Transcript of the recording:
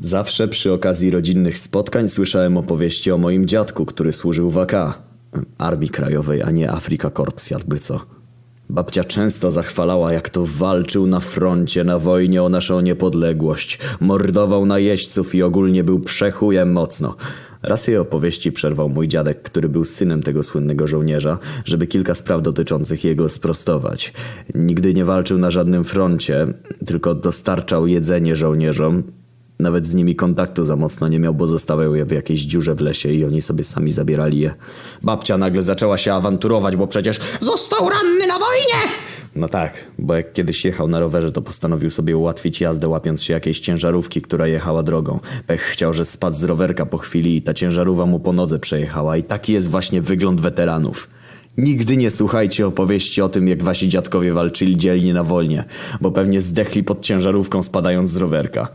Zawsze przy okazji rodzinnych spotkań słyszałem opowieści o moim dziadku, który służył w AK. Armii Krajowej, a nie Afrika Korps, jakby co. Babcia często zachwalała, jak to walczył na froncie, na wojnie o naszą niepodległość. Mordował najeźdźców i ogólnie był przechujem mocno. Raz jej opowieści przerwał mój dziadek, który był synem tego słynnego żołnierza, żeby kilka spraw dotyczących jego sprostować. Nigdy nie walczył na żadnym froncie, tylko dostarczał jedzenie żołnierzom, nawet z nimi kontaktu za mocno nie miał, bo zostawiał je w jakiejś dziurze w lesie i oni sobie sami zabierali je. Babcia nagle zaczęła się awanturować, bo przecież został ranny na wojnie! No tak, bo jak kiedyś jechał na rowerze, to postanowił sobie ułatwić jazdę, łapiąc się jakiejś ciężarówki, która jechała drogą. Pech chciał, że spadł z rowerka po chwili i ta ciężarówka mu po nodze przejechała i taki jest właśnie wygląd weteranów. Nigdy nie słuchajcie opowieści o tym, jak wasi dziadkowie walczyli dzielnie na wolnie, bo pewnie zdechli pod ciężarówką spadając z rowerka.